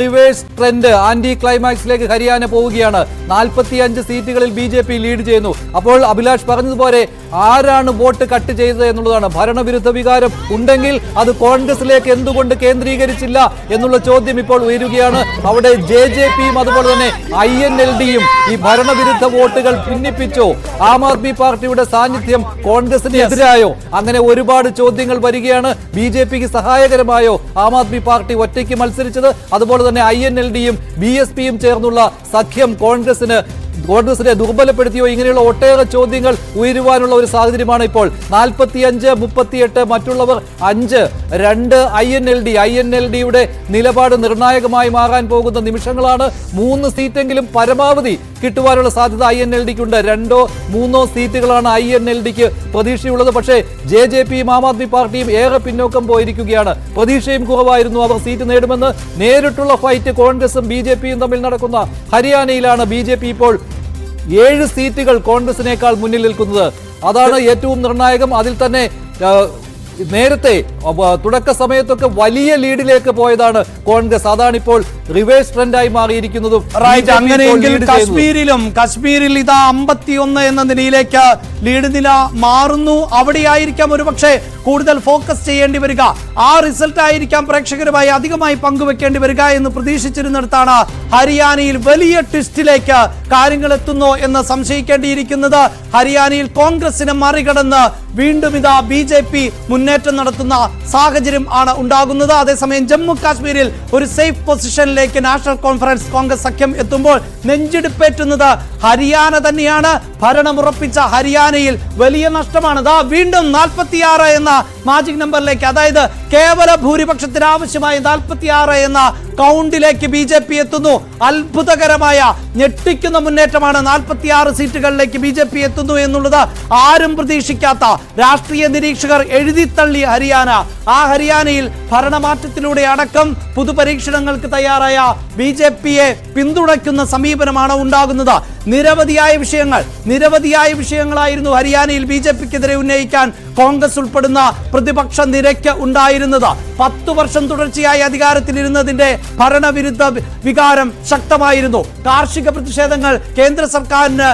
Reverse trend anti ക്ലൈമാക്സിലേക്ക് ഹരിയാന പോവുകയാണ്. നാൽപ്പത്തി അഞ്ച് സീറ്റുകളിൽ ബി ജെ പി ലീഡ് ചെയ്യുന്നു. അപ്പോൾ അഭിലാഷ് പറഞ്ഞതുപോലെ ആരാണ് വോട്ട് കട്ട് ചെയ്തത് എന്നുള്ളതാണ് ഭരണവിരുദ്ധ വികാരം. ഉണ്ടെങ്കിൽ അത് കോൺഗ്രസിലേക്ക് എന്തുകൊണ്ട് കേന്ദ്രീകരിച്ചില്ല എന്നുള്ള ചോദ്യം ഇപ്പോൾ ഉയരുകയാണ്. അവിടെ ജെ ജെ പിയും അതുപോലെ തന്നെ ഐ എൻ എൽ ഡിയും ഈ ഭരണവിരുദ്ധ വോട്ടുകൾ ഭിന്നിപ്പിച്ചോ. ആം ആദ്മി പാർട്ടിയുടെ സാന്നിധ്യം കോൺഗ്രസിന് എതിരായോ? അങ്ങനെ ഒരുപാട് ചോദ്യങ്ങൾ വരികയാണ്. ബി ജെ പിക്ക് സഹായകരമായോ? ആം ആദ്മി പാർട്ടി ഒറ്റയ്ക്ക് മത്സരിച്ചത്? അതുപോലെ തന്നെ ഐ എൻ എൽ ഡിയും ബി എസ് പിയും ചേർന്നുള്ള സഖ്യം കോൺഗ്രസിന് കോൺഗ്രസിനെ ദുർബലപ്പെടുത്തിയോ ഇങ്ങനെയുള്ള ഒട്ടേറെ ചോദ്യങ്ങൾ ഉയരുവാനുള്ള ഒരു സാഹചര്യമാണ് ഇപ്പോൾ. നാൽപ്പത്തി അഞ്ച് മുപ്പത്തിയെട്ട് മറ്റുള്ളവർ അഞ്ച് രണ്ട് I N L D. I N L ഡിയുടെ നിലപാട് നിർണായകമായി മാറാൻ പോകുന്ന നിമിഷങ്ങളാണ്. മൂന്ന് സീറ്റെങ്കിലും പരമാവധി കിട്ടുവാനുള്ള സാധ്യത ഐ എൻ എൽ ഡിക്കുണ്ട് രണ്ടോ മൂന്നോ സീറ്റുകളാണ് ഐ എൻ എൽ ഡിക്ക് പ്രതീക്ഷയുള്ളത്. പക്ഷേ ജെ ജെ പിയും ആം ആദ്മി പാർട്ടിയും ഏറെ പിന്നോക്കം പോയിരിക്കുകയാണ്. പ്രതീക്ഷയും കുറവായിരുന്നു. അവർ സീറ്റ് നേടുമെന്ന് നേരിട്ടുള്ള ഫൈറ്റ് കോൺഗ്രസും ബി തമ്മിൽ നടക്കുന്ന ഹരിയാനയിലാണ് ബി ഇപ്പോൾ ഏഴ് സീറ്റുകൾ കോൺഗ്രസിനേക്കാൾ മുന്നിൽ നിൽക്കുന്നത്. അതാണ് ഏറ്റവും നിർണായകം. അതിൽ തന്നെ നേരത്തെ തുടക്ക സമയത്തൊക്കെ വലിയ ലീഡിലേക്ക് പോയതാണ് കോൺഗ്രസ്. അതാണ് ഇപ്പോൾ റിവേഴ്സ് ട്രെൻഡായി മാറിയിരിക്കുന്നതും. റൈറ്റ് അങ്ങനെയെങ്കിൽ കശ്മീരിലും കശ്മീരിൽ ഇതാ അമ്പത്തിയൊന്ന് എന്ന നിലയിലേക്ക് ലീഡ് നില മാറുന്നു. അവിടെയായിരിക്കാം ഒരുപക്ഷെ കൂടുതൽ ഫോക്കസ് ചെയ്യേണ്ടി വരിക. ആ റിസൾട്ട് ആയിരിക്കാം പ്രേക്ഷകരുമായി അധികമായി പങ്കുവെക്കേണ്ടി വരിക എന്ന് പ്രതീക്ഷിച്ചിരുന്നിടത്താണ് ഹരിയാനയിൽ വലിയ ട്വിസ്റ്റിലേക്ക് കാര്യങ്ങൾ എത്തുന്നു എന്ന് സംശയിക്കേണ്ടിയിരിക്കുന്നത്. ഹരിയാനയിൽ കോൺഗ്രസിനെ മറികടന്ന് വീണ്ടും ഇതാ ബി ജെ പി മുന്നേറ്റം നടത്തുന്ന സാഹചര്യം ആണ് ഉണ്ടാകുന്നത്. അതേസമയം ജമ്മു കാശ്മീരിൽ ഒരു സേഫ് പൊസിഷനിലേക്ക് നാഷണൽ കോൺഫറൻസ് കോൺഗ്രസ് സഖ്യം എത്തുമ്പോൾ നെഞ്ചിടിപ്പേറ്റുന്നത് ഹരിയാന തന്നെയാണ്. ഭരണമുറപ്പിച്ച ഹരിയാനയിൽ വലിയ നഷ്ടമാണ്. ദാ വീണ്ടും നാൽപ്പത്തിയാറ് എന്ന മാജിക് നമ്പറിലേക്ക്. അതായത് കേവല ഭൂരിപക്ഷത്തിന് ആവശ്യമായ നാൽപ്പത്തിയാറ് എന്ന കൗണ്ടിലേക്ക് ബി ജെ പി എത്തുന്നു. അത്ഭുതകരമായ ഞെട്ടിക്കുന്ന മുന്നേറ്റമാണ് നാൽപ്പത്തിയാറ് സീറ്റുകളിലേക്ക് ബി ജെ പി എത്തുന്നു എന്നുള്ളത് ആരും പ്രതീക്ഷിക്കാത്ത രാഷ്ട്രീയ നിരീക്ഷകർ എഴുതിത്തള്ളി ഹരിയാന. ആ ഹരിയാനയിൽ ഭരണമാറ്റത്തിലൂടെ അടക്കം പുതുപരീക്ഷണങ്ങൾക്ക് തയ്യാറായ ബി ജെ പിയെ പിന്തുണയ്ക്കുന്ന സമീപനമാണ് ഉണ്ടാകുന്നത്. നിരവധിയായ വിഷയങ്ങൾ നിരവധിയായ വിഷയങ്ങളായിരുന്നു ഹരിയാനയിൽ ബി ജെ പിക്കെതിരെ ഉന്നയിക്കാൻ കോൺഗ്രസ് ഉൾപ്പെടുന്ന പ്രതിപക്ഷ നിരക്ക് ഉണ്ടായിരുന്നത്. പത്തു വർഷം തുടർച്ചയായി അധികാരത്തിലിരുന്നതിന്റെ ഭരണവിരുദ്ധ വികാരം ശക്തമായിരുന്നു. കാർഷിക പ്രതിഷേധങ്ങൾ കേന്ദ്ര സർക്കാരിന്